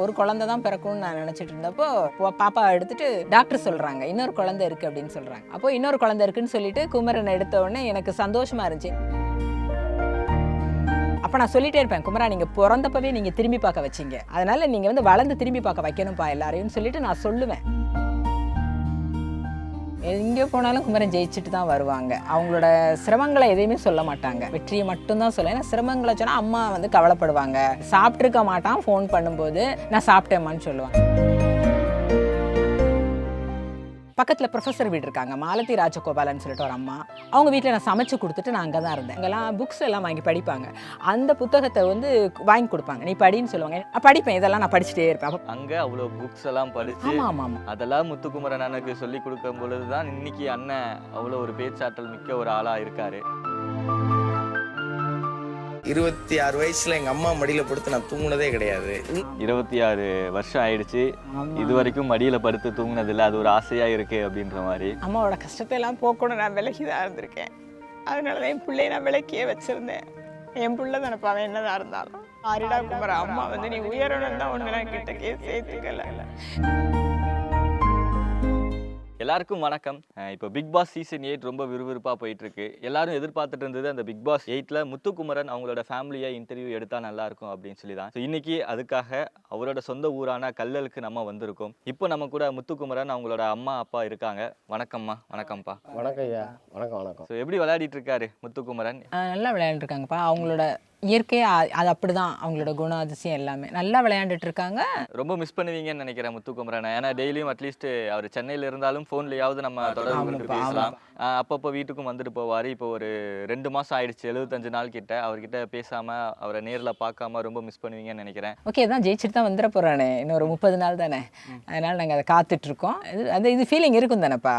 ஒரு குழந்தை தான் பிறக்கும்னு நான் நினச்சிட்டு இருந்தப்போ பாப்பா எடுத்துட்டு டாக்டர் சொல்கிறாங்க இன்னொரு குழந்தை இருக்குது அப்படின்னு சொல்கிறாங்க அப்போ இன்னொரு குழந்தை இருக்குன்னு சொல்லிட்டு குமரன் எடுத்த உடனே எனக்கு சந்தோஷமாக இருந்துச்சு. அப்போ நான் சொல்லிட்டே இருப்பேன் குமரா நீங்கள் பிறந்தப்பவே நீங்கள் திரும்பி பார்க்க வச்சிங்க. அதனால் நீங்கள் வந்து வளர்ந்து திரும்பி பார்க்க வைக்கணும்ப்பா எல்லாரையும் சொல்லிட்டு நான் சொல்லுவேன். எங்கே போனாலும் குமரன் ஜெயிச்சுட்டு தான் வருவாங்க. அவங்களோட சிரமங்களை எதையுமே சொல்ல மாட்டாங்க. வெற்றியை மட்டும்தான் சொல்ல ஏன்னா சிரமங்களை சொன்னால் அம்மா வந்து கவலைப்படுவாங்க. சாப்பிட்ருக்க மாட்டான் ஃபோன் பண்ணும்போது நான் சாப்பிட்டேம்மான்னு சொல்லுவாங்க. பக்கத்தில் ப்ரொஃபஸர் வீடு இருக்காங்க மாலதி ராஜகோபாலன் சொல்லிட்டு ஒரு அம்மா. அவங்க வீட்டில் நான் சமைச்சு கொடுத்துட்டு நான் அங்கே தான் இருந்தேன். அங்கெல்லாம் புக்ஸ் எல்லாம் வாங்கி படிப்பாங்க. அந்த புத்தகத்தை வந்து வாங்கி கொடுப்பாங்க. நீ படின்னு சொல்லுவாங்க. நான் படிப்பேன். இதெல்லாம் நான் படிச்சுட்டே இருப்பேன். அங்க அவ்வளோ புக்ஸ் எல்லாம் படிச்சு ஆமாம் ஆமாம் அதெல்லாம் முத்துக்குமரன் அண்ணனுக்கு சொல்லி கொடுக்கும் பொழுது தான் இன்னைக்கு அண்ணன் அவ்வளோ ஒரு பேச்சாற்றல் மிக்க ஒரு ஆளா இருக்காரு. இருபத்தி ஆறு வயசுல எங்க அம்மா மடியில படுத்து நான் தூங்குனதே கிடையாது. இருபத்தி ஆறு வருஷம் ஆயிடுச்சு. இது வரைக்கும் மடியில படுத்து தூங்குனதில்ல. அது ஒரு ஆசையா இருக்கு அப்படின்ற மாதிரி. அம்மாவோட கஷ்டத்தை எல்லாம் போக்கணும். நான் விலகி தான் இருந்திருக்கேன். அதனால தான் என் பிள்ளைய நான் விலக்கியே வச்சிருந்தேன். என் பிள்ளை தானப்பா அவன் என்னதான் இருந்தாலும். ஆரிடா குமரா அம்மா வந்து நீ உயரணும் தான் ஒன்று நான் கிட்டக்கே சேர்த்துக்கல எல்லாருக்கும் வணக்கம். இப்போ பிக் பாஸ் சீசன் எயிட் ரொம்ப விறுவிறுப்பாக போயிட்டு இருக்கு எல்லாரும் எதிர்பார்த்துட்டு இருந்தது அந்த பிக் பாஸ் எயிட்ல முத்துக்குமரன் அவங்களோட ஃபேமிலியை இன்டர்வியூ எடுத்தா நல்லா இருக்கும் அப்படின்னு சொல்லி தான். இன்னைக்கு அதுக்காக அவரோட சொந்த ஊரான கல்லலுக்கு நம்ம வந்திருக்கோம். இப்போ நம்ம கூட முத்துக்குமரன் அவங்களோட அம்மா அப்பா இருக்காங்க. வணக்கம்மா. வணக்கம்ப்பா. வணக்கம் ஐயா. வணக்கம் வணக்கம். ஸோ எப்படி விளையாடிட்டு இருக்காரு முத்துக்குமரன்? நல்லா விளையாண்டுருக்காங்கப்பா. அவங்களோட இயற்கையாக அது அப்படிதான். அவங்களோட குணாதிசயம் எல்லாமே. நல்லா விளையாண்டுட்டு இருக்காங்க ரொம்ப மிஸ் பண்ணுவீங்கன்னு நினைக்கிறேன் முத்துக்குமரனை ஏன்னா டெய்லியும் அட்லீஸ்ட் அவர் சென்னையில் இருந்தாலும் ஃபோன்லயாவது நம்ம தொடர்பு பேசலாம். அப்பப்போ வீட்டுக்கும் வந்துட்டு போவார். இப்போ ஒரு ரெண்டு மாதம் ஆயிடுச்சு எழுபத்தஞ்சு நாள் கிட்ட. அவர்கிட்ட பேசாம அவரை நேரில் பார்க்காம ரொம்ப மிஸ் பண்ணுவீங்கன்னு நினைக்கிறேன். ஓகே தான் ஜெயிச்சுட்டு தான் வந்துட போகிறானே இன்னும் ஒரு முப்பது நாள் தானே. அதனால் நாங்கள் அதை காத்துட்ருக்கோம். இது அது இது ஃபீலிங் இருக்கும் தானேப்பா?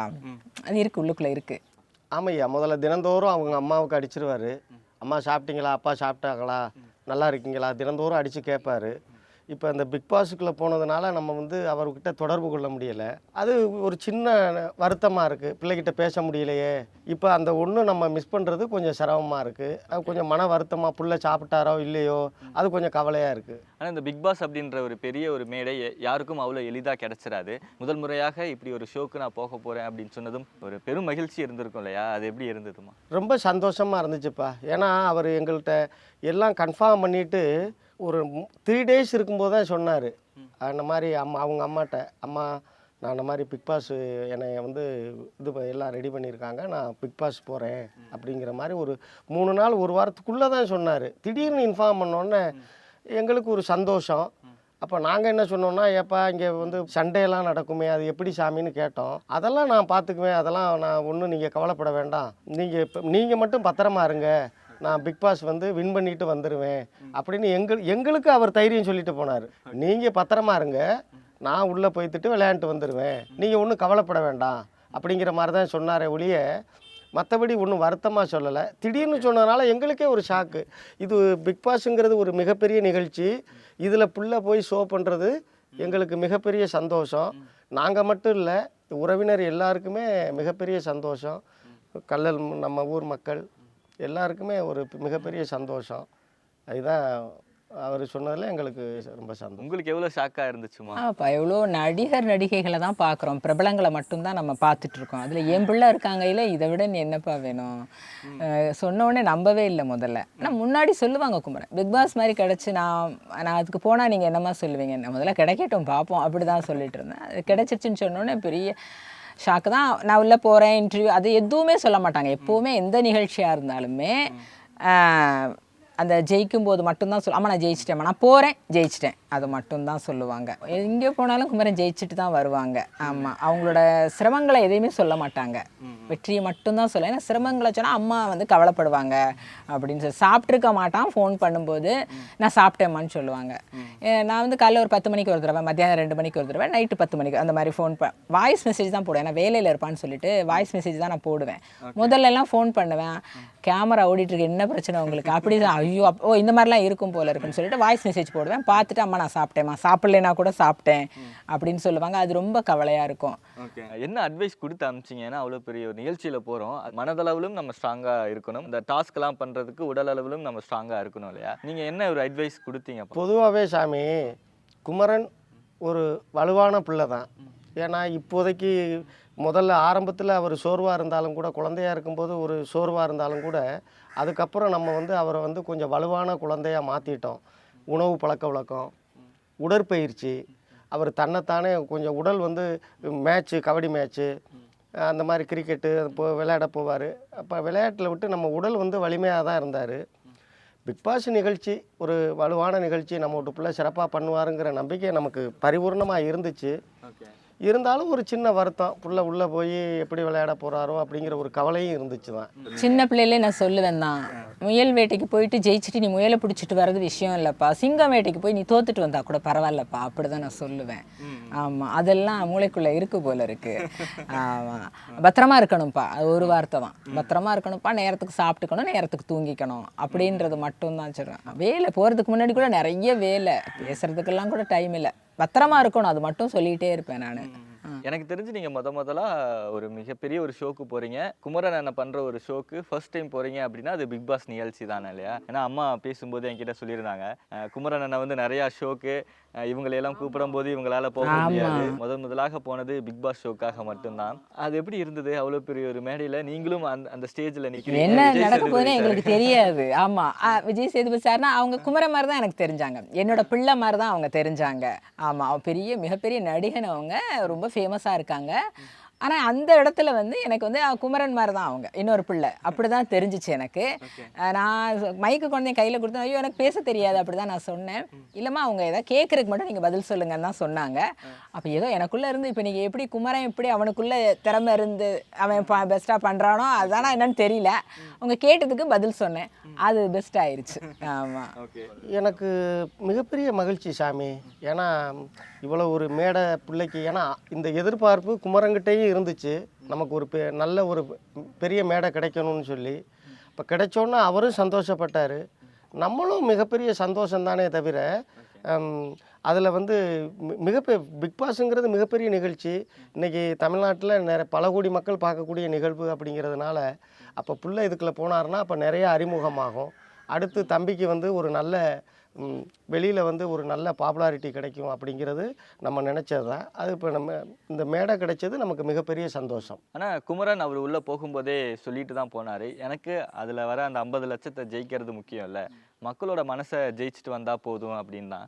அது இருக்குது உள்ளுக்குள்ளே இருக்குது ஆமையா முதல்ல தினந்தோறும் அவங்க அம்மாவுக்கு அடிச்சிருவாரு. அம்மா சாப்பிட்டீங்களா? அப்பா சாப்பிட்டாங்களா? நல்லா இருக்கீங்களா? தினந்தோறும் அடித்து கேட்பாரு இப்போ இந்த பிக் பாஸுக்குள்ளே போனதுனால நம்ம வந்து அவர்கிட்ட தொடர்பு கொள்ள முடியலை. அது ஒரு சின்ன வருத்தமாக இருக்குது பிள்ளைகிட்ட பேச முடியலையே. இப்போ அந்த ஒன்று நம்ம மிஸ் பண்ணுறது கொஞ்சம் சிரமமாக இருக்குது அது கொஞ்சம் மன வருத்தமாக புள்ள சாப்பிட்டாரோ இல்லையோ அது கொஞ்சம் கவலையாக இருக்குது ஆனால் இந்த பிக் பாஸ் அப்படின்ற ஒரு பெரிய ஒரு மேடை யாருக்கும் அவ்வளோ எளிதாக கிடைச்சிடாது முதல் முறையாக இப்படி ஒரு ஷோக்கு நான் போக போகிறேன் அப்படின்னு சொன்னதும் ஒரு பெரும் மகிழ்ச்சி இருந்திருக்கும் இல்லையா? அது எப்படி இருந்ததுமா? ரொம்ப சந்தோஷமாக இருந்துச்சுப்பா. ஏன்னா அவர் எங்கள்கிட்ட எல்லாம் கன்ஃபார்ம் பண்ணிவிட்டு ஒரு த்ரீ டேஸ் இருக்கும்போது தான் சொன்னார். அந்த மாதிரி அம்மா அவங்க அம்மாட்ட அம்மா நான் அந்த மாதிரி பிக் பாஸ் என்னை வந்து இது எல்லாம் ரெடி பண்ணியிருக்காங்க. நான் பிக் பாஸ் போகிறேன் அப்படிங்கிற மாதிரி ஒரு மூணு நாள் ஒரு வாரத்துக்குள்ளே தான் சொன்னார். திடீர்னு இன்ஃபார்ம் பண்ணோன்னே எங்களுக்கு ஒரு சந்தோஷம். அப்போ நாங்கள் என்ன சொன்னோம்னா ஏப்பா இங்கே வந்து சண்டையெல்லாம் நடக்குமே அது எப்படி சாமின்னு கேட்டோம். அதெல்லாம் நான் பார்த்துக்குவேன். அதெல்லாம் நான் ஒன்றும் நீங்கள் கவலைப்பட வேண்டாம். நீங்கள் இப்போ நீங்கள் மட்டும் பத்திரமா இருங்க. நான் பிக் பாஸ் வந்து வின் பண்ணிட்டு வந்துடுவேன் அப்படின்னு எங்கள் எங்களுக்கு அவர் தைரியம் சொல்லிட்டு போனார். நீங்கள் பத்திரமா இருங்க. நான் உள்ளே போய்த்துட்டு விளையாண்டுட்டு வந்துடுவேன் நீங்கள் ஒன்றும் கவலைப்பட வேண்டாம். அப்படிங்கிற மாதிரி தான் சொன்னாரே ஒழிய மற்றபடி ஒன்றும் வருத்தமாக சொல்லலை. திடீர்னு சொன்னதுனால எங்களுக்கே ஒரு ஷாக்கு இது பிக் பாஸுங்கிறது ஒரு மிகப்பெரிய நிகழ்ச்சி. இதில் புள்ள போய் ஷோ பண்ணுறது எங்களுக்கு மிகப்பெரிய சந்தோஷம். நாங்கள் மட்டும் இல்லை உறவினர் எல்லாருக்குமே மிகப்பெரிய சந்தோஷம். கல்லல் நம்ம ஊர் மக்கள். எல்லாருக்குமே ஒரு மிகப்பெரிய சந்தோஷம். அதுதான் அவர் சொன்னதில் எங்களுக்கு ரொம்ப சந்தோஷம். உங்களுக்கு எவ்வளோ ஷாக்காக இருந்துச்சுமா? ஆப்பா எவ்வளோ நடிகர் நடிகைகளை தான் பார்க்குறோம். பிரபலங்களை மட்டும்தான் நம்ம பார்த்துட்டு இருக்கோம். அதில் என் பிள்ளை இருக்காங்கல்ல இதை விட நீ என்னப்பா வேணும்? அஹ் சொன்ன உடனே நம்பவே இல்லை முதல்ல. ஆனால் முன்னாடி சொல்லுவாங்க குமரன் பிக் பாஸ் மாதிரி கிடச்சி நான் நான் அதுக்கு போனால் நீங்கள் என்னம்மா சொல்லுவீங்க முதல்ல கிடைக்கட்டும் பார்ப்போம். அப்படி தான் சொல்லிட்டு இருந்தேன். அது கிடைச்சிருச்சுன்னு சொன்னோடனே பெரிய ஷாக்கு தான். நான் உள்ளே போகிறேன் இன்டர்வியூ அது எதுவுமே சொல்ல மாட்டாங்க. எப்போவுமே எந்த நிகழ்ச்சியாக இருந்தாலுமே அந்த ஜெயிக்கும் போது மட்டும்தான் சொல் ஆமாம் நான் ஜெயிச்சிட்டேன் நான் போகிறேன் ஜெயிச்சிட்டேன். அது மட்டும்தான் சொல்லுவாங்க. எங்கே போனாலும் குமரன் ஜெயிச்சுட்டு தான் வருவாங்க. ஆமாம் அவங்களோட சிரமங்களை எதையுமே சொல்ல மாட்டாங்க. வெற்றியை மட்டும்தான் சொல்ல. ஏன்னா சிரமங்களை சொன்னால் அம்மா வந்து கவலைப்படுவாங்க அப்படின்னு சொல்லி. சாப்பிட்ருக்க மாட்டான் ஃபோன் பண்ணும்போது நான் சாப்பிட்டேம்மான்னு சொல்லுவாங்க. நான் வந்து காலைல ஒரு பத்து மணிக்கு ஒரு தடவை மத்தியானம் ரெண்டு மணிக்கு ஒரு தடவை நைட்டு பத்து மணிக்கு அந்த மாதிரி ஃபோன் ப வாய்ஸ் மெசேஜ் தான் போடுவேன். ஏன்னா வேலையில் இருப்பான்னு சொல்லிட்டு வாய்ஸ் மெசேஜ் தான் நான் போடுவேன். முதல்ல எல்லாம் ஃபோன் பண்ணுவேன். கேமரா ஓடிட்டு இருக்கு. என்ன பிரச்சனை உங்களுக்கு? அப்படி ஐயோ ஓ இந்த மாதிரிலாம் இருக்கும் போல இருக்குன்னு சொல்லிட்டு வாய்ஸ் மெசேஜ் போடுவேன். பார்த்துட்டு அம்மா நான் சாப்பிட்டேம்மா சாப்பிட்லனா கூட சாப்பிட்டேன். அப்படின்னு சொல்லுவாங்க. அது ரொம்ப கவலையாக இருக்கும். என்ன அட்வைஸ் கொடுத்து அனுப்பிச்சிங்க? ஏன்னா அவ்வளோ பெரிய ஒரு நிகழ்ச்சியில் போகிறோம் மனதளவிலும் நம்ம ஸ்ட்ராங்காக இருக்கணும். இந்த டாஸ்க்லாம் பண்ணுறதுக்கு உடல் அளவிலும் நம்ம ஸ்ட்ராங்காக இருக்கணும் இல்லையா? நீங்கள் என்ன ஒரு அட்வைஸ் கொடுத்தீங்க? பொதுவாகவே சாமி குமரன் ஒரு வலுவான பிள்ளை தான். ஏன்னா இப்போதைக்கு முதல்ல ஆரம்பத்தில் அவர் சோர்வாக இருந்தாலும் கூட குழந்தையா இருக்கும்போது ஒரு சோர்வாக இருந்தாலும் கூட அதுக்கப்புறம் நம்ம வந்து அவரை வந்து கொஞ்சம் வலுவான குழந்தையா மாற்றிட்டோம் உணவு பழக்க வழக்கம். உடற்பயிற்சி அவர் தன்னைத்தானே கொஞ்சம் உடல் வந்து மேட்ச்சு கபடி மேட்ச்சு அந்த மாதிரி கிரிக்கெட்டு இப்போ விளையாட போவார். அப்போ விளையாட்டில் விட்டு நம்ம உடல் வந்து வலிமையாக தான் இருந்தார். பிக் பாஸ் நிகழ்ச்சி ஒரு வலுவான நிகழ்ச்சி நம்ம வீட்டுக்குள்ளே சிறப்பாக பண்ணுவாருங்கிற நம்பிக்கை நமக்கு பரிபூர்ணமாக இருந்துச்சு. இருந்தாலும் ஒரு சின்ன வருத்தம். புள்ள உள்ளே போய் எப்படி விளையாட போகிறாரோ அப்படிங்கிற ஒரு கவலையும் இருந்துச்சு தான். சின்ன பிள்ளையிலே நான் சொல்லுவேன் தான். முயல் வேட்டைக்கு போயிட்டு ஜெயிச்சுட்டு நீ முயலை பிடிச்சிட்டு வர்றது விஷயம் இல்லைப்பா. சிங்கம் வேட்டைக்கு போய் நீ தோத்துட்டு வந்தா கூட பரவாயில்லப்பா அப்படிதான் நான் சொல்லுவேன். ஆமா அதெல்லாம் மூளைக்குள்ள இருக்கு போல இருக்கு. ஆமா. பத்திரமா இருக்கணும்ப்பா அது ஒரு வார்த்தை தான். பத்திரமா இருக்கணும்ப்பா நேரத்துக்கு சாப்பிட்டுக்கணும் நேரத்துக்கு தூங்கிக்கணும். அப்படின்றது மட்டும்தான் சொல்கிறேன் வேலை போறதுக்கு முன்னாடி கூட நிறைய வேலை பேசுறதுக்கெல்லாம் கூட டைம் இல்லை. பத்திரமா இருக்கணும் அது மட்டும் சொல்லிட்டே இருப்பேன் நான். எனக்கு தெரிஞ்சு நீங்க முத முதலா ஒரு மிகப்பெரிய ஒரு ஷோக்கு போறீங்க. குமரன் அண்ணன் பண்ற ஒரு ஷோக்கு ஃபர்ஸ்ட் டைம் போறீங்க அப்படின்னா அது பிக் பாஸ் நிகழ்ச்சி தானே இல்லையா? ஏன்னா அம்மா பேசும்போது என்கிட்ட சொல்லியிருந்தாங்க. குமரன் அண்ணன் வந்து நிறைய ஷோக்கு இவங்களை எல்லாம் கூப்பிடும் போது இவங்களால போக. முடியாது. முதல் முதலாக போனது பிக் பாஸ் ஷோக்காக மட்டும்தான். அது எப்படி இருந்தது? அவ்வளவு பெரிய ஒரு மேடையில நீங்களும் அந்த அந்த ஸ்டேஜ்ல நிக்கிறீங்க. என்ன நடக்க sir. எங்களுக்கு தெரியாது. ஆமா. ஆ, விஜய் சேதுபதி சார்னா அவங்க குமர மாதிரி தான் எனக்கு தெரிஞ்சாங்க. என்னோட பிள்ளை மாதிரி தான் அவங்க தெரிஞ்சாங்க. ஆமா. அவன் பெரிய மிகப்பெரிய நடிகன் அவங்க. ரொம்ப ஃபேமஸா இருக்காங்க. ஆனா அந்த இடத்துல வந்து எனக்கு வந்து குமரன் மாதிரி தான் அவங்க இன்னொரு பிள்ளை. அப்படிதான் தெரிஞ்சிச்சு எனக்கு. நான் மைக்கு கொண்டு என் கையில கொடுத்தேன் ஐயோ எனக்கு பேச தெரியாது அப்படிதான் நான் சொன்னேன். இல்லம்மா அவங்க ஏதாவது கேட்கறதுக்கு மட்டும் நீங்க பதில் சொல்லுங்கன்னு தான் சொன்னாங்க. அப்ப ஏதோ எனக்குள்ள இருந்து இப்ப நீங்க எப்படி குமரன் எப்படி அவனுக்குள்ள திறமை இருந்து அவன் பெஸ்டா பண்றானோ அதானா என்னன்னு தெரியல. அவங்க கேட்டதுக்கு பதில் சொன்னேன். அது பெஸ்ட் ஆயிருச்சு. ஆமா. ஓகே. எனக்கு மிகப்பெரிய மகிழ்ச்சி சாமி. ஏன்னா இவ்வளோ ஒரு மேடை பிள்ளைக்கு ஏன்னா இந்த எதிர்பார்ப்பு குமரங்கிட்டேயும் இருந்துச்சு. நமக்கு ஒரு பெ நல்ல ஒரு பெரிய மேடை கிடைக்கணும்னு சொல்லி. இப்போ கிடைச்சோன்னா அவரும் சந்தோஷப்பட்டார். நம்மளும் மிகப்பெரிய சந்தோஷம் தானே தவிர அதில் வந்து மிக மிகப்பெரிய பிக் பாஸுங்கிறது மிகப்பெரிய நிகழ்ச்சி. இன்றைக்கி தமிழ்நாட்டில் நிறைய பல கோடி மக்கள் பார்க்கக்கூடிய நிகழ்வு அப்படிங்கிறதுனால அப்போ புள்ள இதுக்குள்ளே போனாருன்னா அப்போ நிறைய அறிமுகமாகும். அடுத்து தம்பிக்கு வந்து ஒரு நல்ல வெளியில் வந்து ஒரு நல்ல பாப்புலாரிட்டி கிடைக்கும் அப்படிங்கிறது நம்ம நினச்சது தான் அது இப்போ நம்ம இந்த மேடை கிடைச்சது நமக்கு மிகப்பெரிய சந்தோஷம். ஆனா குமரன் அவர் உள்ள போகும்போதே சொல்லிட்டு தான் போனாரு. எனக்கு அதுல வர அந்த ஐம்பது லட்சத்தை ஜெயிக்கிறது முக்கியம் இல்ல. மக்களோட மனசை ஜெயிச்சுட்டு வந்தா போதும் அப்படின்னு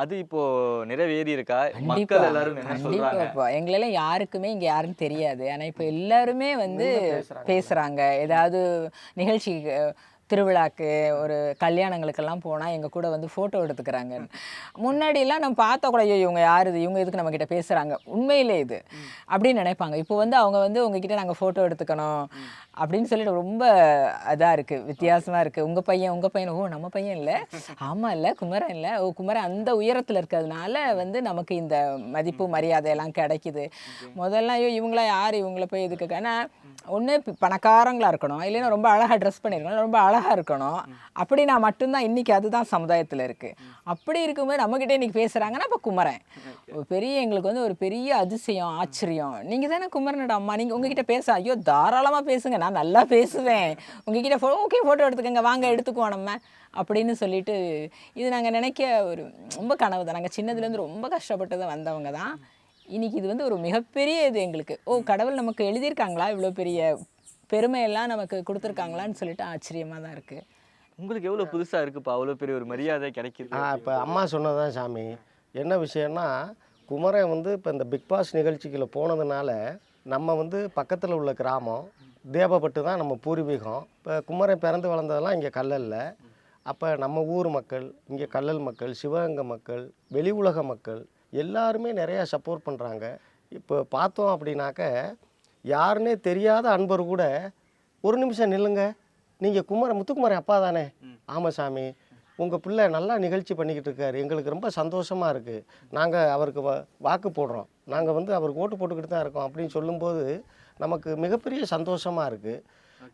அது இப்போ நிறைவேறி இருக்கா? மக்கள் எல்லாரும் என்ன சொல்றாங்க? எங்களெல்லாம் யாருக்குமே இங்க யாருன்னு தெரியாது. ஆனா இப்ப எல்லாருமே வந்து பேசுறாங்க. ஏதாவது நிகழ்ச்சி திருவிழாக்கு ஒரு கல்யாணங்களுக்கெல்லாம் போனால் எங்கள் கூட வந்து ஃபோட்டோ எடுத்துக்கிறாங்க. முன்னாடிலாம் நம்ம பார்த்தா கூட ஐயோ இவங்க யார் இது? இவங்க எதுக்கு நம்மக்கிட்ட பேசுகிறாங்க உண்மையிலே இது. அப்படின்னு நினைப்பாங்க. இப்போ வந்து அவங்க வந்து உங்ககிட்ட நாங்கள் ஃபோட்டோ எடுத்துக்கணும். அப்படின்னு சொல்லிட்டு ரொம்ப இதாக இருக்குது வித்தியாசமாக இருக்குது உங்கள் பையன் உங்கள் பையன் ஓ நம்ம பையன் இல்லை. ஆமாம் இல்லை குமரன் இல்லை. ஓ குமரன் அந்த உயரத்தில் இருக்கிறதுனால வந்து நமக்கு இந்த மதிப்பு மரியாதை எல்லாம் கிடைக்குது. முதல்ல ஐயோ இவங்களா யார்? இவங்கள போய் எதுக்கு ஏன்னா ஒன்று பணக்காரங்களா இருக்கணும். இல்லைன்னா ரொம்ப அழகாக ட்ரெஸ் பண்ணியிருக்கணும் ரொம்ப அழகாக இருக்கணும். அப்படின்னா மட்டும்தான் இன்னைக்கு அதுதான் சமுதாயத்தில் இருக்குது அப்படி இருக்கும்போது நம்மக்கிட்ட இன்னைக்கு பேசுகிறாங்கன்னா அப்போ குமரன். பெரிய எங்களுக்கு வந்து ஒரு பெரிய அதிசயம் ஆச்சரியம். நீங்கள் தானே குமரனோட அம்மா. நீங்கள் உங்ககிட்ட பேச ஐயோ தாராளமாக பேசுங்க. நான் நல்லா பேசுவேன். உங்ககிட்ட ஃபோ ஓகே ஃபோட்டோ எடுத்துக்கங்க வாங்க எடுத்துக்குவோம் நம்ம அப்படின்னு சொல்லிட்டு இது நாங்கள் நினைக்க ஒரு ரொம்ப கனவு தான். நாங்கள் சின்னதுலேருந்து ரொம்ப கஷ்டப்பட்டு தான் வந்தவங்க தான். இன்னைக்கு இது வந்து ஒரு மிகப்பெரிய இது எங்களுக்கு. ஓ கடவுள் நமக்கு எழுதியிருக்காங்களா? இவ்வளோ பெரிய பெருமையெல்லாம் நமக்கு கொடுத்துருக்காங்களான்னு சொல்லிட்டு ஆச்சரியமாக தான் இருக்குது உங்களுக்கு எவ்வளவு புதுசா இருக்குப்பா? அவ்வளவு பெரிய ஒரு மரியாதை கிடைக்குது. ஆ இப்போ அம்மா சொன்னதான் சாமி. என்ன விஷயம்னா குமரன் வந்து இப்போ இந்த பிக் பாஸ் நிகழ்ச்சிக்குள்ள போனதுனால நம்ம வந்து பக்கத்தில் உள்ள கிராமம் தேவப்பட்டு தான் நம்ம பூர்வீகம். இப்போ குமரன் பிறந்து வளர்ந்ததெல்லாம் இங்கே கல்லல்ல. அப்போ நம்ம ஊர் மக்கள் இங்கே கல்லல் மக்கள் சிவகங்கை மக்கள் வெளி உலக மக்கள் எல்லாருமே நிறையா சப்போர்ட் பண்ணுறாங்க இப்போ பார்த்தோம் அப்படின்னாக்க யாருன்னே தெரியாத அன்பர் கூட ஒரு நிமிஷம் நில்லுங்க. நீங்கள் குமர முத்துக்குமரன் அப்பா தானே? ஆமாம் சாமி உங்கள் பிள்ளை நல்லா நிகழ்ச்சி பண்ணிக்கிட்டு இருக்காரு. எங்களுக்கு ரொம்ப சந்தோஷமாக இருக்குது நாங்கள் அவருக்கு வாக்கு போடுறோம். நாங்கள் வந்து அவருக்கு ஓட்டு போட்டுக்கிட்டு தான் இருக்கோம் அப்படின்னு சொல்லும்போது நமக்கு மிகப்பெரிய சந்தோஷமாக இருக்குது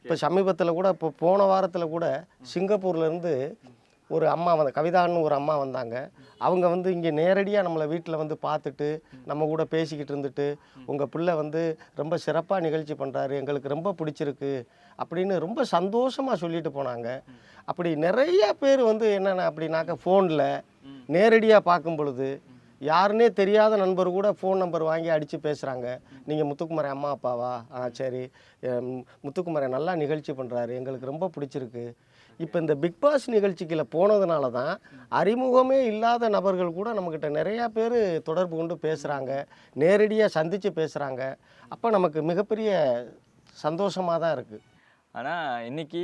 இப்போ சமீபத்தில் கூட இப்போ போன வாரத்தில் கூட சிங்கப்பூர்லேருந்து ஒரு அம்மா வந்த கவிதான்னு ஒரு அம்மா வந்தாங்க. அவங்க வந்து இங்கே நேரடியாக நம்மளை வீட்டில் வந்து பார்த்துட்டு நம்ம கூட பேசிக்கிட்டு இருந்துட்டு உங்கள் பிள்ளை வந்து ரொம்ப சிறப்பாக நிகழ்ச்சி பண்ணுறாரு எங்களுக்கு ரொம்ப பிடிச்சிருக்கு. அப்படின்னு ரொம்ப சந்தோஷமாக சொல்லிட்டு போனாங்க. அப்படி நிறைய பேர் வந்து என்னென்ன அப்படின்னாக்க ஃபோனில் நேரடியாக பார்க்கும் பொழுது யாருன்னே தெரியாத நண்பர் கூட ஃபோன் நம்பர் வாங்கி அடித்து பேசுகிறாங்க நீங்கள் முத்துக்குமரன் அம்மா அப்பாவா? ஆ சரி. முத்துக்குமரன் நல்லா நிகழ்ச்சி பண்ணுறாரு எங்களுக்கு ரொம்ப பிடிச்சிருக்கு. இப்போ இந்த பிக் பாஸ் நிகழ்ச்சிக்கில் போனதுனால தான் அறிமுகமே இல்லாத நபர்கள் கூட நம்மக்கிட்ட நிறையா பேர் தொடர்பு கொண்டு பேசுகிறாங்க நேரடியாக சந்தித்து பேசுகிறாங்க அப்போ நமக்கு மிகப்பெரிய சந்தோஷமாக தான் இருக்குது ஆனால் இன்னைக்கு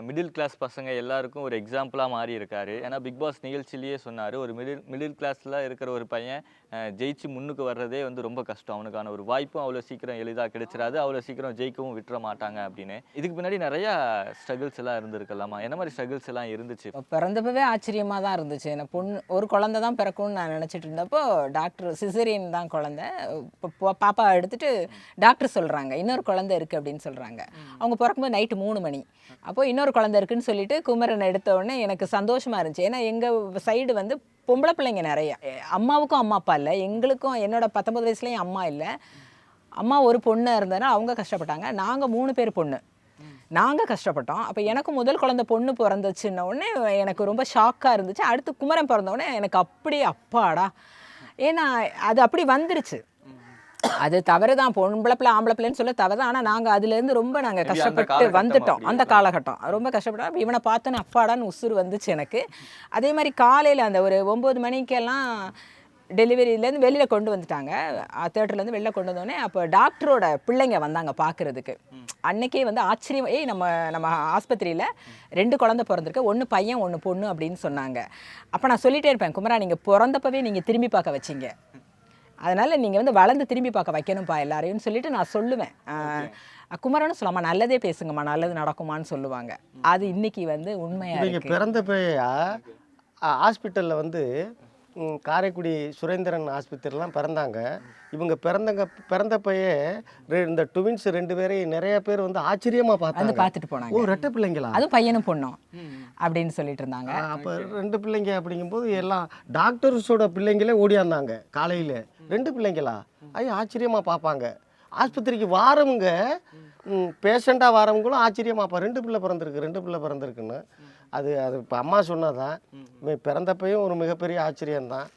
மிடில் கிளாஸ் பசங்க எல்லாருக்கும் ஒரு எக்ஸாம்பிளாக மாறி இருக்காரு ஏன்னா பிக் பாஸ் நிகழ்ச்சியிலேயே சொன்னார் ஒரு மிடில் மிடில் கிளாஸில் இருக்கிற ஒரு பையன் ஜெயிச்சு முன்னுக்கு வர்றதே வந்து ரொம்ப கஷ்டம். அவனுக்கான ஒரு வாய்ப்பும் அவ்வளோ சீக்கிரம் எளிதாக கிடைச்சிடாது. அவ்வளோ சீக்கிரம் ஜெயிக்கவும் விட்டுற மாட்டாங்க அப்படின்னு. இதுக்கு பின்னாடி நிறையா ஸ்ட்ரகிள்ஸ் எல்லாம் இருந்திருக்கலாமா? என்ன மாதிரி ஸ்ட்ரகிள்ஸ் எல்லாம் இருந்துச்சு? பிறந்தப்பவே ஆச்சரியமாக தான் இருந்துச்சு. எனக்கு பொண்ணு ஒரு குழந்தை தான் பிறக்கும்னு நான் நினச்சிட்டு இருந்தப்போ டாக்டர் சிசேரியன் தான் குழந்தை. பாப்பா எடுத்துட்டு டாக்டர் சொல்கிறாங்க இன்னொரு குழந்தை இருக்குது அப்படின்னு சொல்கிறாங்க அவங்க பிறக்கும்போது நைட்டு மூணு மணி. அப்போ இன்னொரு குழந்தை இருக்குன்னு சொல்லிட்டு குமரன் எடுத்த உடனே எனக்கு சந்தோஷமாக இருந்துச்சு. ஏன்னா எங்கள் சைடு வந்து பொம்பளை பிள்ளைங்க நிறைய. அம்மாவுக்கும் அம்மா அப்பா இல்லை. எங்களுக்கும் என்னோட பத்தொம்பது வயசுலேயும் அம்மா இல்லை. அம்மா ஒரு பொண்ணு இருந்தாலும் அவங்க கஷ்டப்பட்டாங்க. நாங்கள் மூணு பேர் பொண்ணு. நாங்கள் கஷ்டப்பட்டோம். அப்போ எனக்கு முதல் குழந்தை பொண்ணு பிறந்துச்சுன்ன உடனே எனக்கு ரொம்ப ஷாக்காக இருந்துச்சு. அடுத்து குமரன் பிறந்த உடனே எனக்கு அப்படி அப்பாடா. ஏன்னா அது அப்படி வந்துருச்சு. அது தவறு தான் பொம்பளை பிள்ளை ஆம்பளை பிள்ளைன்னு சொல்ல தவறு தான் ஆனால் நாங்கள் அதுலேருந்து ரொம்ப நாங்கள் கஷ்டப்பட்டு வந்துட்டோம். அந்த காலகட்டம். ரொம்ப கஷ்டப்பட்டோம். இவனை பார்த்தோன்னே அப்பாடான்னு உசுறு வந்துச்சு எனக்கு. அதே மாதிரி காலையில் அந்த ஒரு ஒம்பது மணிக்கெல்லாம் டெலிவரியிலேருந்து வெளியில் கொண்டு வந்துட்டாங்க. தேட்டர்லேருந்து வெளில கொண்டு வந்தோடனே அப்போ டாக்டரோட பிள்ளைங்க வந்தாங்க பார்க்குறதுக்கு அன்னைக்கே வந்து ஆச்சரியம். ஏய் நம்ம நம்ம ஆஸ்பத்திரியில் ரெண்டு குழந்தை பிறந்திருக்கு. ஒன்று பையன் ஒன்று பொண்ணு அப்படின்னு சொன்னாங்க. அப்போ நான் சொல்லிட்டே இருப்பேன் குமரா நீங்கள் பிறந்தப்பவே நீங்கள் திரும்பி பார்க்க வச்சீங்க. அதனால் நீங்கள் வந்து வளர்ந்து திரும்பி பார்க்க வைக்கணும்ப்பா எல்லாரையும் சொல்லிட்டு நான் சொல்லுவேன். ஆஹ், குமரனும் சொல்லாமா நல்லதே பேசுங்கம்மா நல்லது நடக்குமான்னு சொல்லுவாங்க. அது இன்னைக்கு வந்து உண்மையாக இவங்க இருக்கு. பிறந்த பையா? ஹாஸ்பிட்டலில் வந்து காரைக்குடி சுரேந்திரன் ஆஸ்பத்திரிலாம் பிறந்தாங்க. இவங்க பிறந்தங்க பிறந்த பையே ரெ- இந்த டுவின்ஸ் ரெண்டு பேரையும் நிறைய பேர் வந்து ஆச்சரியமாக வந்து பார்த்தாங்க. பார்த்துட்டு ஓ போனாங்க ரெட்டை பிள்ளைங்களா? அதுவும் பையனும் பொண்ணும் அப்படின்னு சொல்லிட்டு இருந்தாங்க. அப்போ ரெண்டு பிள்ளைங்க அப்படிங்கும்போது எல்லாம் டாக்டர்ஸோட பிள்ளைங்களே ஓடியாந்தாங்க காலையில். ரெண்டு பிள்ளைங்களா? ஐயோ ஆச்சரியமாக பார்ப்பாங்க. ஆஸ்பத்திரிக்கு வாரவங்க பேஷண்ட்டாக வாரவங்களும் ஆச்சரியமாக பார்ப்பா ரெண்டு பிள்ளை பிறந்திருக்கு ரெண்டு பிள்ளை பிறந்திருக்குன்னு. அது அது இப்போ அம்மா சொன்னதான் பிறந்தப்பையும் ஒரு மிகப்பெரிய ஆச்சரியம்தான்.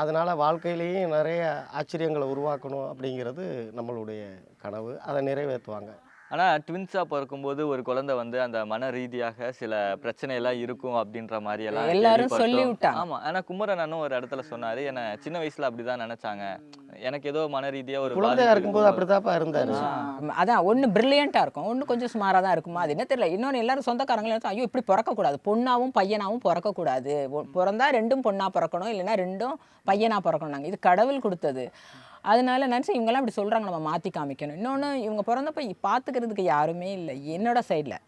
அதனால வாழ்க்கையிலேயும் நிறைய ஆச்சரியங்களை உருவாக்கணும் அப்படிங்கிறது நம்மளுடைய கனவு. அதை நிறைவேற்றுவாங்க. ஆனால் ட்வின்ஸாக பிறக்கும்போது ஒரு குழந்தை வந்து அந்த மன ரீதியாக சில பிரச்சனை எல்லாம் இருக்கும் அப்படின்ற மாதிரி எல்லாம் எல்லாரும். சொல்லி விட்டாங்க. ஆமா. ஆனா குமரன் அண்ணன் ஒரு இடத்துல சொன்னாரு என்ன சின்ன வயசுல அப்படிதான் நினைச்சாங்க. எனக்கு ஏதோ மன ரீதியா ஒரு குழந்தையா பாதிப்பு இருக்கும்போது அப்படித்தாப்பா இருந்தார். அதான் ஒன்று பிரில்லியண்ட்டாக இருக்கும் ஒன்று கொஞ்சம் சுமாராக தான் இருக்குமா? அது என்ன தெரியல. இன்னொன்று எல்லாரும் சொந்தக்காரங்களும் ஐயோ இப்படி பிறக்கக்கூடாது. பொண்ணாவும் பையனாவும் பிறக்கக்கூடாது. பிறந்தா ரெண்டும் பொண்ணாக பிறக்கணும் இல்லைன்னா ரெண்டும் பையனாக பிறக்கணும் நாங்கள் இது கடவுள் கொடுத்தது. அதனால நினச்சி இவங்கெல்லாம் இப்படி சொல்கிறாங்க நம்ம மாற்றி காமிக்கணும். இன்னொன்று இவங்க பிறந்தப்ப பார்த்துக்கிறதுக்கு யாருமே இல்லை. என்னோட சைடில்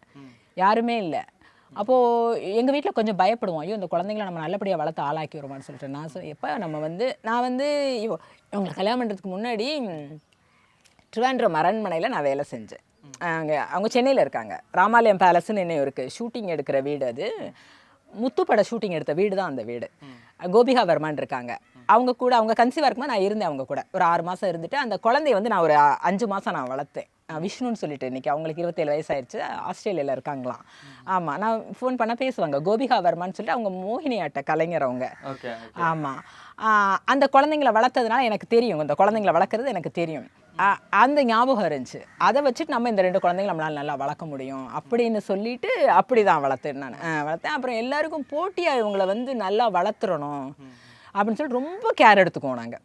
யாருமே இல்லை. அப்போது எங்கள் வீட்டில் கொஞ்சம் பயப்படுவோம். ஐயோ இந்த குழந்தைங்கள நம்ம நல்லபடியாக வளர்த்து ஆளாக்கி வருமான்னு சொல்லிட்டு. நான் சொ எப்போ நம்ம வந்து நான் வந்து இவ இவங்களை கல்யாணம் பண்ணுறதுக்கு முன்னாடி திருவாண்டம் அரண்மனையில் நான் வேலை செஞ்சேன். அங்கே அவங்க சென்னையில் இருக்காங்க. ராமாலயம் பேலஸ்னு என்ன இருக்குது ஷூட்டிங் எடுக்கிற வீடு அது. முத்துப்பட ஷூட்டிங் எடுத்த வீடு தான் அந்த வீடு. கோபிகா வர்மான் இருக்காங்க. அவங்க கூட அவங்க கன்சீவாக இருக்கும்போது நான் இருந்தேன் அவங்க கூட. ஒரு ஆறு மாதம் இருந்துட்டு அந்த குழந்தைய வந்து நான் ஒரு அஞ்சு மாதம் நான் வளர்த்தேன். விஷ்ணுன்னு சொல்லிட்டு இன்னைக்கு அவங்களுக்கு இருபத்தேழு வயசாயிருச்சு. ஆஸ்திரேலியாவில் இருக்காங்களாம். ஆமாம் நான் ஃபோன் பண்ண பேசுவாங்க. கோபிகா வர்மான்னு சொல்லிட்டு அவங்க மோகினி ஆட்ட கலைஞர் அவங்க. ஓகே ஆமாம் அந்த குழந்தைங்கள வளர்த்ததுனால எனக்கு தெரியும். இந்த குழந்தைங்கள வளர்க்குறது எனக்கு தெரியும். அந்த ஞாபகம் இருந்துச்சு. அதை வச்சுட்டு நம்ம இந்த ரெண்டு குழந்தைங்கள நம்மளால நல்லா வளர்க்க முடியும் அப்படின்னு சொல்லிட்டு அப்படி தான் வளர்த்தேன் நான். வளர்த்தேன். அப்புறம் எல்லாருக்கும் போட்டியாக இவங்கள வந்து நல்லா வளர்த்துறணும். அப்படின்னு சொல்லிட்டு ரொம்ப கேர் எடுத்துக்குவோம் நாங்கள்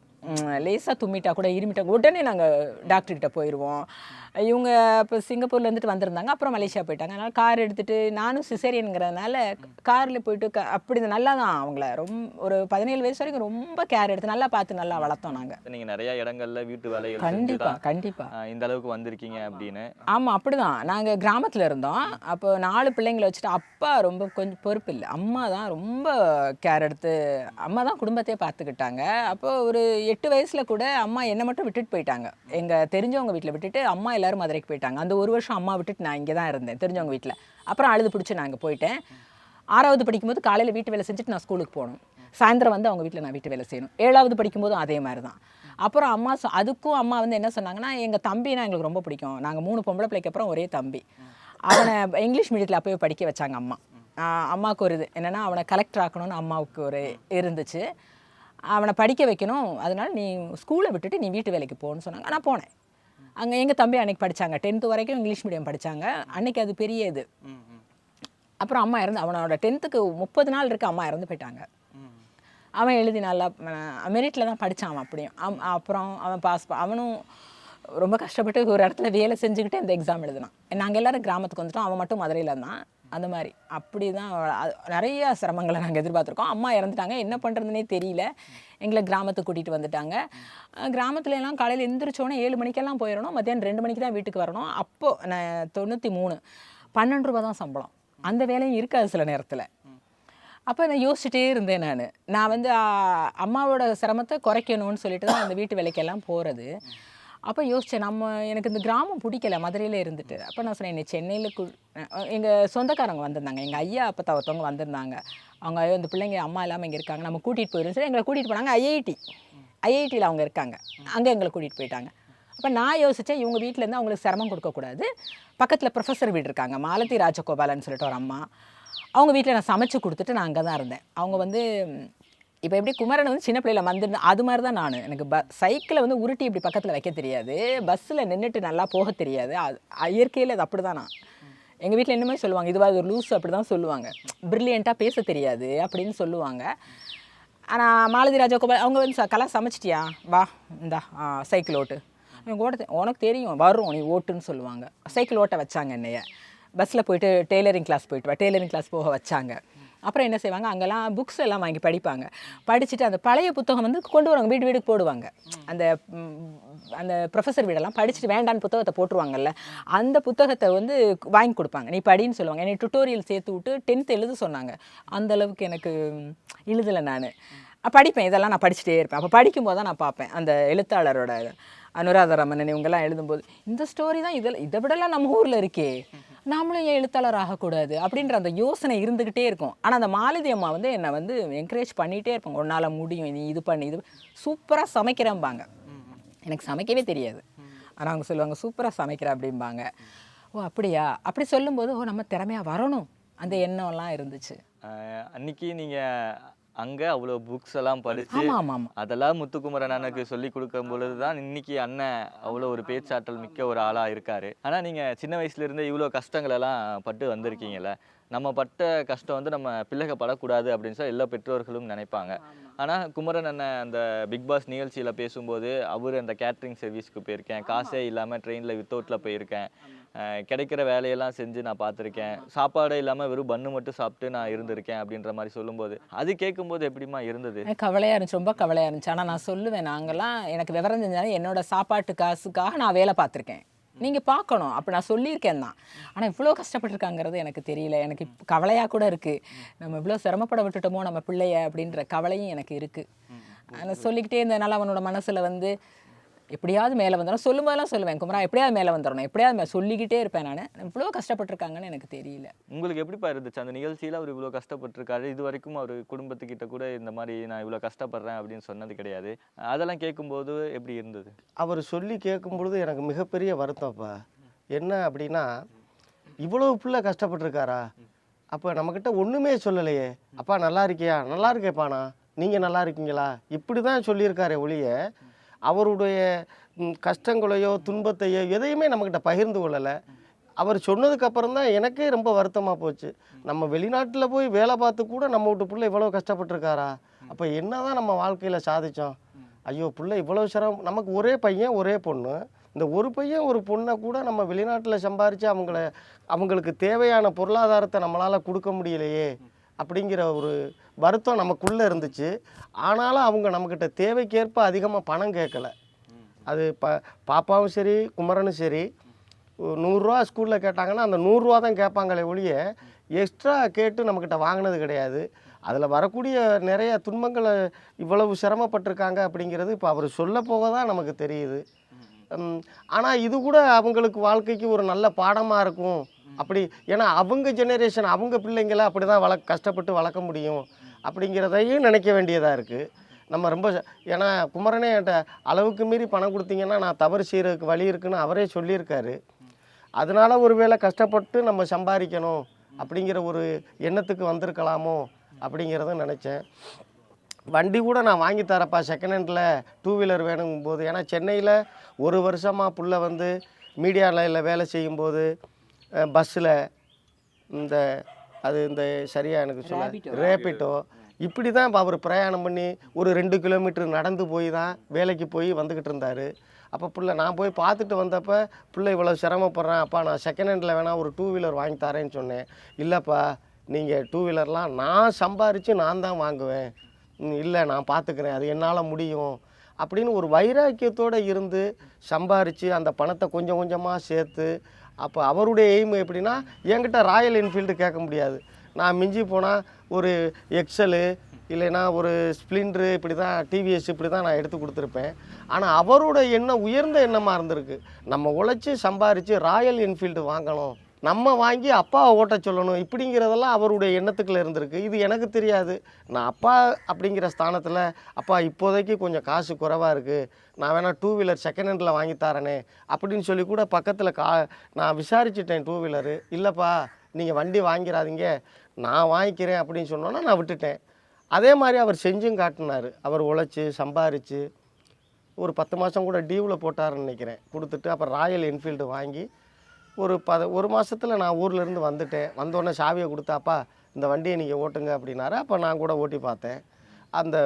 லேசாக தும்மிட்டா கூட இருமிட்டா உடனே நாங்கள் டாக்டர்கிட்ட போயிடுவோம் இவங்க இப்போ சிங்கப்பூர்ல இருந்துட்டு வந்திருந்தாங்க அப்புறம் மலேசியா போயிட்டாங்க. அதனால் கார் எடுத்துட்டு நானும் சிசேரியனுங்கிறதுனால காரில் போயிட்டு க அப்படி நல்லா தான் அவங்கள. ரொம்ப ஒரு பதினேழு வயசு வரைக்கும் ரொம்ப கேர் எடுத்து நல்லா பார்த்து நல்லா வளர்த்தோம் நாங்கள் நீங்க நிறைய இடங்கள்ல வீட்டு வேலைகள் கண்டிப்பாக கண்டிப்பாக இந்த அளவுக்கு வந்திருக்கீங்க அப்படின்னு. ஆமாம் அப்படிதான். நாங்கள் கிராமத்தில் இருந்தோம். அப்போ நாலு பிள்ளைங்களை வச்சுட்டு அப்பா ரொம்ப கொஞ்சம் பொறுப்பு இல்லை. அம்மா தான் ரொம்ப கேர் எடுத்து அம்மா தான் குடும்பத்தையே பார்த்துக்கிட்டாங்க. அப்போ ஒரு எட்டு வயசில் கூட அம்மா என்னை மட்டும் விட்டுட்டு போயிட்டாங்க. எங்கள் தெரிஞ்சவங்க வீட்டில் விட்டுட்டு அம்மா எல்லாரும் மதுரைக்கு போயிட்டாங்க. அந்த ஒரு வருஷம் அம்மா விட்டுட்டு நான் இங்கே தான் இருந்தேன் தெரிஞ்சவங்க வீட்டில் அப்புறம் அழுது பிடிச்சி நான் அங்கே போயிட்டேன். ஆறாவது படிக்கும்போது காலையில் வீட்டு வேலை செஞ்சுட்டு நான் ஸ்கூலுக்கு போகணும். சாயந்தரம் வந்து அவங்க வீட்டில் நான் வீட்டு வேலை செய்யணும். ஏழாவது படிக்கும்போதும் அதே மாதிரி தான் அப்புறம் அம்மா சொ- அதுக்கும் அம்மா வந்து என்ன சொன்னாங்கன்னா எங்கள் தம்பினா எங்களுக்கு ரொம்ப பிடிக்கும். நாங்கள் மூணு பொம்பளை பிள்ளைக்கு அப்புறம் ஒரே தம்பி. அவனை இங்கிலீஷ் மீடியத்தில் அப்போயே படிக்க வச்சாங்க அம்மா. அம்மாவுக்கு ஒரு இது. என்னென்னா அவனை கலெக்டர் ஆக்கணும்னு அம்மாவுக்கு ஒரு இருந்துச்சு. அவனை படிக்க வைக்கணும். அதனால நீ ஸ்கூலை விட்டுட்டு நீ வீட்டு வேலைக்கு போகணும்னு சொன்னாங்க. நான் போனேன். அங்கே எங்கள் தம்பி அன்னைக்கு படித்தாங்க டென்த்து வரைக்கும் இங்கிலீஷ் மீடியம் படித்தாங்க அன்னைக்கு அது பெரிய இது. அப்புறம் அம்மா இறந்து அவனோட டென்த்துக்கு முப்பது நாள் இருக்கு அம்மா இறந்து போயிட்டாங்க. அவன் எழுதி நல்லா மெரிட்டில் தான் படித்தான் அவன் அப்படியும் அப்புறம் அவன் பாஸ் அவனும் ரொம்ப கஷ்டப்பட்டு ஒரு இடத்துல வேலை செஞ்சுக்கிட்டு அந்த எக்ஸாம் எழுதினான். நாங்கள் எல்லோரும் கிராமத்துக்கு வந்துட்டோம். அவன் மட்டும் மதுரையில் இருந்தான். அந்த மாதிரி. அப்படி தான் நிறைய சிரமங்களை நாங்கள் எதிர்பார்த்துருக்கோம். அம்மா இறந்துட்டாங்க. என்ன பண்ணுறதுனே தெரியல. எங்களை கிராமத்துக்கு கூட்டிகிட்டு வந்துட்டாங்க. கிராமத்துல எல்லாம் காலையில் எந்திரிச்சோன்னே ஏழு மணிக்கெல்லாம் போயிடணும். மத்தியானம் ரெண்டு மணிக்கு தான் வீட்டுக்கு வரணும். அப்போது நான் தொண்ணூற்றி மூணு. பன்னெண்டு ரூபா தான் சம்பளம். அந்த வேலையும் இருக்காது சில நேரத்தில். அப்போ நான் யோசிச்சுட்டே இருந்தேன் நான். நான் வந்து அம்மாவோட சிரமத்தை குறைக்கணும்னு சொல்லிட்டு தான் அந்த வீட்டு வேலைக்கெல்லாம் போகிறது அப்போ யோசித்தேன் நம்ம எனக்கு இந்த கிராமம் பிடிக்கல மதுரையில் இருந்துட்டு. அப்போ நான் சொன்னேன் என்னை சென்னையில் கு எங்கள் சொந்தக்காரங்க வந்திருந்தாங்க. எங்கள் ஐயா அப்போ ஒருத்தவங்க வந்திருந்தாங்க. அவங்க ஐயோ இந்த பிள்ளைங்க அம்மா இல்லாமல் இங்கே இருக்காங்க. நம்ம கூட்டிகிட்டு போயிடும் சொல்லி எங்களை கூட்டிகிட்டு போனாங்க. ஐஐடி ஐஐடியில் அவங்க இருக்காங்க. அங்கே எங்களை கூட்டிகிட்டு போயிட்டாங்க. அப்போ நான் யோசித்தேன் இவங்க வீட்டில் இருந்து அவங்களுக்கு சிரமம் கொடுக்கக்கூடாது. பக்கத்தில் ப்ரொஃபஸர் வீடு இருக்காங்க. மாலதி ராஜகோபாலன்னு சொல்லிட்டு ஒரு அம்மா. அவங்க வீட்டில் நான் சமைச்சு கொடுத்துட்டு நான் அங்கே தான் இருந்தேன். அவங்க வந்து இப்போ எப்படி குமரன் வந்து சின்ன பிள்ளையில் வந்து அது மாதிரி தான் நான். எனக்கு ப சைக்கிளை வந்து உருட்டி இப்படி பக்கத்தில் வைக்க தெரியாது. பஸ்ஸில் நின்றுட்டு நல்லா போக தெரியாது. அது இயற்கையில் அது அப்படி தான் நான். எங்கள் வீட்டில் என்ன மாதிரி சொல்லுவாங்க? இதுவாக ஒரு லூஸ் அப்படி தான் சொல்லுவாங்க. ப்ரில்லியண்ட்டாக பேச தெரியாது அப்படின்னு சொல்லுவாங்க. ஆனால் மாலதி ராஜகோபால் அவங்க வந்து ச கலா சமைச்சிட்டியா? வா இந்தா சைக்கிள் ஓட்டு. எனக்கு ஓட்ட உனக்கு தெரியும் வரும் நீ ஓட்டுன்னு சொல்லுவாங்க. சைக்கிள் ஓட்ட வச்சாங்க என்னைய. பஸ்ஸில் போயிட்டு டெய்லரிங் கிளாஸ் போயிட்டு வா டெய்லரிங் கிளாஸ் போக வச்சாங்க. அப்புறம் என்ன செய்வாங்க? அங்கெல்லாம் புக்ஸ் எல்லாம் வாங்கி படிப்பாங்க. படிச்சுட்டு அந்த பழைய புத்தகம் வந்து கொண்டு வருவாங்க. வீடு வீடுக்கு போடுவாங்க. அந்த அந்த ப்ரொஃபஸர் வீடெல்லாம் படிச்சுட்டு வேண்டான்னு புத்தகத்தை போட்டுருவாங்கல்ல. அந்த புத்தகத்தை வந்து வாங்கி கொடுப்பாங்க. நீ படின்னு சொல்லுவாங்க. என்னை டுட்டோரியல் சேர்த்து விட்டு டென்த் எழுத சொன்னாங்க. அந்த அளவுக்கு எனக்கு எழுதலை நான். படிப்பேன். இதெல்லாம் நான் படிச்சுட்டே இருப்பேன். அப்போ படிக்கும்போது தான் நான் பார்ப்பேன். அந்த எழுத்தாளரோட அனுராதரமணன் இவங்கெல்லாம் எழுதும்போது இந்த ஸ்டோரி தான் இதில் இதை விடலாம் நம்ம ஊரில் இருக்கே. நாமளும் ஏன் எழுத்தாளர் ஆகக்கூடாது அப்படின்ற அந்த யோசனை இருந்துக்கிட்டே இருக்கும். ஆனால் அந்த மாலதி அம்மா வந்து என்னை வந்து என்கரேஜ் பண்ணிகிட்டே இருப்பாங்க. உன்னால் முடியும் நீ இது பண்ணி இது சூப்பராக சமைக்கிறேன்பாங்க எனக்கு சமைக்கவே தெரியாது. ஆனால் அவங்க சொல்லுவாங்க சூப்பராக சமைக்கிற அப்படிம்பாங்க. ஓ அப்படியா? அப்படி சொல்லும்போது ஓ நம்ம திறமையாக வரணும். அந்த எண்ணம்லாம் இருந்துச்சு. அன்னைக்கு நீங்கள் அங்க அவ்வளோ புக்ஸ் எல்லாம் ஆமாம் அதெல்லாம் முத்துக்குமரன் அண்ணனுக்கு சொல்லி கொடுக்கும் பொழுது தான் இன்னைக்கு அண்ணன் அவ்வளோ ஒரு பேச்சாற்றல் மிக்க ஒரு ஆளா இருக்காரு. ஆனா நீங்க சின்ன வயசுல இருந்து இவ்வளோ கஷ்டங்கள் எல்லாம் பட்டு வந்திருக்கீங்கல்ல நம்ம பட்ட கஷ்டம் வந்து நம்ம பிள்ளைக படக்கூடாது அப்படின்னு சொல்லி எல்லா பெற்றோர்களும் நினைப்பாங்க. ஆனா குமரன் அண்ணன் அந்த பிக் பாஸ் நிகழ்ச்சியில பேசும்போது அவர் அந்த கேட்ரிங் சர்வீஸ்க்கு போயிருக்கேன். காசே இல்லாம ட்ரெயினில் வித்தவுட்ல போயிருக்கேன். கிடைக்கிற வேலையெல்லாம் செஞ்சு நான் பார்த்துருக்கேன். சாப்பாடே இல்லாம வெறும் பன்னு மட்டும் சாப்பிட்டு நான் இருந்திருக்கேன் அப்படின்ற மாதிரி சொல்லும்போது அது கேட்கும்போது எப்படிமா இருந்தது? கவலையாக இருந்துச்சு ரொம்ப கவலையாக இருந்துச்சு. ஆனால் நான் சொல்லுவேன் நாங்கெல்லாம் எனக்கு விவரம் தெரிஞ்சாலும் என்னோட சாப்பாட்டு காசுக்காக நான் வேலை பார்த்துருக்கேன். நீங்கள் பார்க்கணும் அப்போ நான் சொல்லியிருக்கேன் தான். ஆனால் இவ்வளோ கஷ்டப்பட்டிருக்காங்கிறது எனக்கு தெரியல. எனக்கு கவலையாக கூட இருக்குது நம்ம இவ்வளோ சிரமப்பட விட்டுட்டோமோ நம்ம பிள்ளைய அப்படின்ற கவலையும் எனக்கு இருக்குது நான் சொல்லிக்கிட்டே இருந்ததுனால அவனோட மனசில் வந்து எப்படியாவது மேலே வந்துடணும் சொல்லும்போதெல்லாம் சொல்லுவேன் குமரா எப்படியாவது மேலே வந்துடணும் எப்படியாவது மே- சொல்லிக்கிட்டே இருப்பேன் நான். இவ்வளோ கஷ்டப்பட்டிருக்காங்கன்னு எனக்கு தெரியல. உங்களுக்கு எப்படிப்பா இருந்துச்சு? அந்த நிகழ்ச்சியில அவர் இவ்வளோ கஷ்டப்பட்டிருக்காரு. இது வரைக்கும் அவர் குடும்பத்துக்கிட்ட கூட இந்த மாதிரி நான் இவ்வளோ கஷ்டப்படுறேன் அப்படின்னு சொன்னது கிடையாது. அதெல்லாம் கேட்கும்போது எப்படி இருந்தது? அவர் சொல்லி கேட்கும் பொழுது எனக்கு மிகப்பெரிய வருத்தம்ப்பா என்ன அப்படின்னா இவ்வளோ பிள்ளை கஷ்டப்பட்டிருக்காரா? அப்போ நம்மக்கிட்ட ஒன்றுமே சொல்லலையே. அப்பா நல்லா இருக்கியா? நல்லா இருக்கேப்பாண்ணா நீங்கள் நல்லா இருக்கீங்களா? இப்படி தான் சொல்லியிருக்காரே ஒழிய அவருடைய கஷ்டங்களையோ துன்பத்தையோ எதையுமே நம்மக்கிட்ட பகிர்ந்து கொள்ளலை. அவர் சொன்னதுக்கப்புறம் தான் எனக்கே ரொம்ப வருத்தமாக போச்சு. நம்ம வெளிநாட்டில் போய் வேலை பார்த்து கூட நம்ம வீட்டு பிள்ளை இவ்வளோ கஷ்டப்பட்டுருக்காரா? அப்போ என்னதான் நம்ம வாழ்க்கையில் சாதித்தோம் ஐயோ பிள்ளை இவ்வளோ சிரமம் நமக்கு ஒரே பையன் ஒரே பொண்ணு. இந்த ஒரு பையன் ஒரு பொண்ணை கூட நம்ம வெளிநாட்டில் சம்பாரித்து அவங்கள அவங்களுக்கு தேவையான பொருளாதாரத்தை நம்மளால் கொடுக்க முடியலையே. அப்படிங்கிற ஒரு வருத்தம் நமக்குள்ளே இருந்துச்சு. ஆனாலும் அவங்க நம்மக்கிட்ட தேவைக்கேற்ப அதிகமாக பணம் கேட்கல. அது ப பாப்பாவும் சரி குமரனும் சரி நூறுரூவா ஸ்கூலில் கேட்டாங்கன்னா அந்த நூறுரூவா தான் கேட்பாங்களே ஒழிய எக்ஸ்ட்ரா கேட்டு நம்மக்கிட்ட வாங்கினது கிடையாது. அதில் வரக்கூடிய நிறைய துன்பங்களை இவ்வளவு சிரமப்பட்டிருக்காங்க அப்படிங்கிறது இப்போ அவர் சொல்ல போக தான் நமக்கு தெரியுது. ஆனால் இது கூட அவங்களுக்கு வாழ்க்கைக்கு ஒரு நல்ல பாடமாக இருக்கும். அப்படி ஏன்னா அவங்க ஜெனரேஷன் அவங்க பிள்ளைங்களை அப்படி தான் வள கஷ்டப்பட்டு வளர்க்க முடியும் அப்படிங்கிறதையும் நினைக்க வேண்டியதாக இருக்குது நம்ம ரொம்ப ஏன்னா குமரனே என்கிட்ட அளவுக்கு மீறி பணம் கொடுத்தீங்கன்னா நான் தவறு செய்கிறதுக்கு வழி இருக்குன்னு அவரே சொல்லியிருக்காரு. அதனால ஒருவேளை கஷ்டப்பட்டு நம்ம சம்பாதிக்கணும் அப்படிங்கிற ஒரு எண்ணத்துக்கு வந்திருக்கலாமோ அப்படிங்கிறத நினச்சேன். வண்டி கூட நான் வாங்கி தரப்பா செகண்ட் ஹேண்டில் டூ வீலர் வேணுங்கும் போது ஏன்னா சென்னையில் ஒரு வருஷமாக புள்ள வந்து மீடியாவில் வேலை செய்யும்போது பஸ்ஸில் இந்த அது இந்த சரியாக எனக்கு சொல்ல ரேப்பிட்டோ இப்படி தான் அவர் பிரயாணம் பண்ணி ஒரு ரெண்டு கிலோமீட்டர் நடந்து போய் தான் வேலைக்கு போய் வந்துக்கிட்டு இருந்தார். அப்போ பிள்ளை நான் போய் பார்த்துட்டு வந்தப்போ பிள்ளை இவ்வளோ சிரமப்படுறேன். அப்பா நான் செகண்ட் ஹேண்டில் வேணால் ஒரு டூ வீலர் வாங்கி தரேன்னு சொன்னேன். இல்லைப்பா நீங்கள் டூ வீலர்லாம் நான் சம்பாரித்து நான் தான் வாங்குவேன். இல்லை நான் பார்த்துக்கிறேன். அது என்னால் முடியும். அப்படின்னு ஒரு வைராக்கியத்தோடு இருந்து சம்பாரித்து அந்த பணத்தை கொஞ்சம் கொஞ்சமாக சேர்த்து அப்போ அவருடைய எய்ம் எப்படின்னா என்கிட்ட ராயல் என்ஃபீல்டு கேட்க முடியாது. நான் மிஞ்சி போனால் ஒரு எக்ஸலு இல்லைன்னா ஒரு ஸ்ப்ளிண்ட்ரு இப்படி தான் டிவிஎஸ் இப்படி தான் நான் எடுத்து கொடுத்துருப்பேன். ஆனால் அவரோட எண்ணம் உயர்ந்த எண்ணமாக இருந்திருக்கு. நம்ம உழைச்சி சம்பாரித்து ராயல் என்ஃபீல்டு வாங்கணும். நம்ம வாங்கி அப்பாவை ஓட்ட சொல்லணும். இப்படிங்கிறதெல்லாம் அவருடைய எண்ணத்துக்குள்ள இருந்திருக்கு. இது எனக்கு தெரியாது. நான் அப்பா அப்படிங்கிற ஸ்தானத்தில் அப்பா இப்போதைக்கு கொஞ்சம் காசு குறைவாக இருக்குது நான் வேணால் டூ வீலர் செகண்ட் ஹேண்டில் வாங்கி தரேனே. அப்படின்னு சொல்லி கூட பக்கத்தில் கா நான் விசாரிச்சிட்டேன் டூ வீலரு இல்லைப்பா நீங்கள் வண்டி வாங்கிடாதீங்க நான் வாங்கிக்கிறேன். அப்படின்னு சொன்னோன்னா நான் விட்டுட்டேன். அதே மாதிரி அவர் செஞ்சும் காட்டினார். அவர் உழைச்சி சம்பாரித்து ஒரு பத்து மாதம் கூட டியூவில் போட்டாருன்னு நினைக்கிறேன். கொடுத்துட்டு அப்புறம் ராயல் என்ஃபீல்டு வாங்கி ஒரு பத ஒரு மாதத்தில் நான் ஊர்லேருந்து வந்துட்டேன். வந்தோடனே சாவியை கொடுத்தாப்பா இந்த வண்டியை நீங்கள் ஓட்டுங்க அப்படின்னாரு. அப்போ நான் கூட ஓட்டி பார்த்தேன். அந்த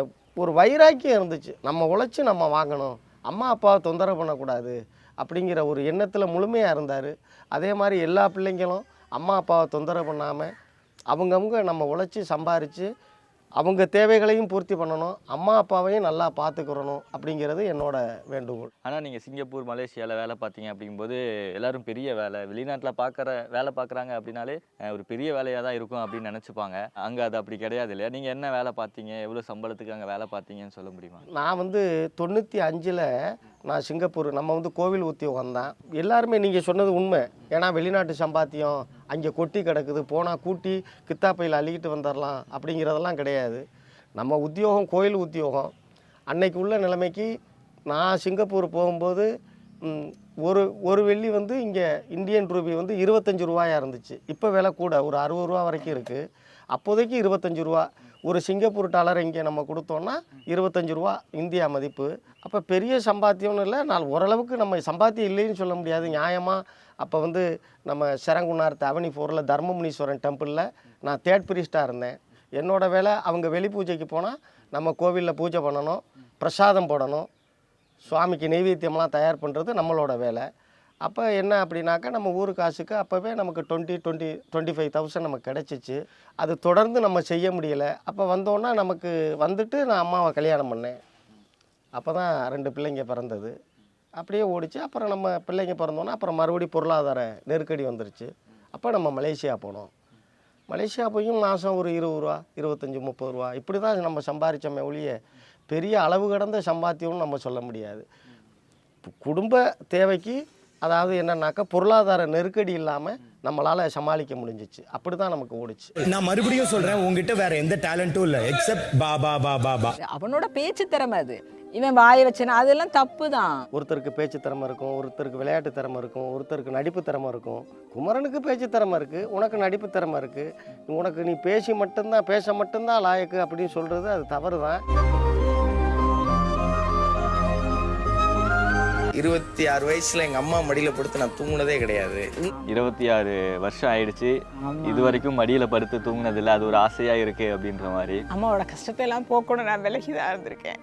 ஒரு வைராக்கியம் இருந்துச்சு. நம்ம உழைச்சி நம்ம வாங்கணும். அம்மா அப்பாவை தொந்தரவு பண்ணக்கூடாது அப்படிங்கிற ஒரு எண்ணத்தில் முழுமையாக இருந்தார். அதே மாதிரி எல்லா பிள்ளைங்களும் அம்மா அப்பாவை தொந்தரவு பண்ணாமல் அவங்கவுங்க நம்ம உழைச்சி சம்பாரித்து அவங்க தேவைகளையும் பூர்த்தி பண்ணணும் அம்மா அப்பாவையும் நல்லா பார்த்துக்கிறணும் அப்படிங்கிறது என்னோட வேண்டுகோள். ஆனால் நீங்கள் சிங்கப்பூர் மலேசியாவில் வேலை பார்த்தீங்க அப்படிங்கும்போது எல்லாரும் பெரிய வேலை வெளிநாட்டில் பார்க்குற வேலை பார்க்குறாங்க அப்படின்னாலே ஒரு பெரிய வேலையாக தான் இருக்கும் அப்படின்னு நினச்சிப்பாங்க. அங்கே அது அப்படி கிடையாது இல்லையா? நீங்கள் என்ன வேலை பார்த்தீங்க? எவ்வளோ சம்பளத்துக்கு அங்கே வேலை பார்த்தீங்கன்னு சொல்ல முடியுமா? நான் வந்து தொண்ணூற்றி அஞ்சில் நான் சிங்கப்பூர் நம்ம வந்து கோவில் உத்தியோகம் வந்தேன் எல்லாருமே நீங்கள் சொன்னது உண்மை. ஏன்னா வெளிநாட்டு சம்பாத்தியம் அங்கே கொட்டி கிடக்குது போனால் கூட்டி கித்தாப்பையில் அள்ளிக்கிட்டு வந்துடலாம் அப்படிங்கிறதெல்லாம் கிடையாது. நம்ம உத்தியோகம் கோயில் உத்தியோகம். அன்னைக்கு உள்ள நிலைமைக்கு நான் சிங்கப்பூர் போகும்போது ஒரு ஒரு வெள்ளி வந்து இங்கே இந்தியன் ரூபி வந்து இருபத்தஞ்சி ரூபாயாக இருந்துச்சு. இப்போ விலை கூட ஒரு அறுபது ரூபா வரைக்கும் இருக்குது அப்போதைக்கு இருபத்தஞ்சி ரூபா. ஒரு சிங்கப்பூர் டாலர் இங்கே நம்ம கொடுத்தோன்னா இருபத்தஞ்சி ரூபா இந்தியா மதிப்பு. அப்போ பெரிய சம்பாத்தியம்னு இல்லை நான் ஓரளவுக்கு நம்ம சம்பாத்தியம் இல்லைன்னு சொல்ல முடியாது. நியாயமாக அப்போ வந்து நம்ம செரங்குன்னார் தவணி ஃபோரில் தர்மமுனீஸ்வரன் டெம்பிளில் நான் தேர்ட் ப்ரீஸ்டாக இருந்தேன். என்னோட வேலை அவங்க வெளி பூஜைக்கு போனால் நம்ம கோவிலில் பூஜை பண்ணணும் பிரசாதம் போடணும் சுவாமிக்கு நெய்வேத்தியம்லாம் தயார் பண்ணுறது நம்மளோட வேலை. அப்போ என்ன அப்படின்னாக்கா நம்ம ஊர் காசுக்கு அப்போவே நமக்கு twenty twenty twenty five thousand நமக்கு கிடச்சிச்சு. அது தொடர்ந்து நம்ம செய்ய முடியலை. அப்போ வந்தோன்னா நமக்கு வந்துட்டு நான் அம்மாவை கல்யாணம் பண்ணேன். அப்போ தான் ரெண்டு பிள்ளைங்க பிறந்தது. அப்படியே ஓடிச்சு அப்புறம் நம்ம பிள்ளைங்க பிறந்தோன்னா அப்புறம் மறுபடியும் பொருளாதார நெருக்கடி வந்துருச்சு. அப்போ நம்ம மலேசியா போனோம். மலேசியா போயும் மாதம் ஒரு இருபது ரூபா இருபத்தஞ்சி முப்பது ரூபா. இப்படி தான் நம்ம சம்பாரிச்சோமே ஒழிய பெரிய அளவு கடந்த சம்பாத்தியம்னு நம்ம சொல்ல முடியாது. குடும்ப தேவைக்கு அதாவது என்னன்னாக்கா பொருளாதார நெருக்கடி இல்லாமல் நம்மளால் சமாளிக்க முடிஞ்சிச்சு. அப்படி தான் நமக்கு ஓடிச்சு. நான் மறுபடியும் சொல்றேன் உங்ககிட்ட வேற எந்த டேலண்ட்டும் இல்ல எக்ஸப்ட் பா பா பா பா பா அவனோட பேச்சு திறமை அது. இவன் வாயை வச்சனா அதெல்லாம் தப்பு தான் ஒருத்தருக்கு பேச்சு திறமை இருக்கும் ஒருத்தருக்கு விளையாட்டு திறமை இருக்கும் ஒருத்தருக்கு நடிப்பு திறமை இருக்கும். குமரனுக்கு பேச்சு திறமை இருக்குது உனக்கு நடிப்பு திறமை இருக்குது உனக்கு நீ பேசி மட்டும்தான் பேச மட்டும்தான் லாயக்கு அப்படின்னு சொல்கிறது அது தவறு தான் இருபத்தி ஆறு வயசுல எங்க அம்மா மடியில படுத்து நான் தூங்குனதே கிடையாது. இருபத்தி ஆறு வருஷம் ஆயிடுச்சு. இது வரைக்கும் மடியில் படுத்து தூங்குனதில்லை அது ஒரு ஆசையாக இருக்குது அப்படின்ற மாதிரி. அம்மாவோட கஷ்டத்தை எல்லாம் போக்கணும் நான் விலகி தான் இருந்திருக்கேன்.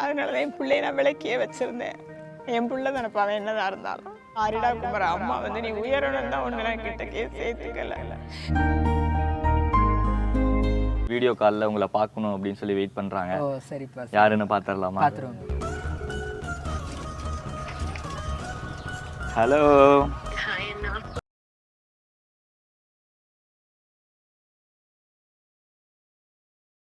அதனால தான் என் பிள்ளைய நான் விலக்கியே வச்சிருந்தேன். என் பிள்ளை தானப்பா அவன் என்னதான் இருந்தாலும். ஆரிடா குமர அம்மா வந்து நீ உயரணும் தான் ஒன்று நான் கிட்டக்கே சேர்த்துக்கல வீடியோ காலில் உங்களை பார்க்கணும் அப்படின்னு சொல்லி வெயிட் பண்ணுறாங்க ஓ சரிப்பா சரி. யாருன்னு பார்த்துடலாமா ஹலோ ஹாய் அண்ணா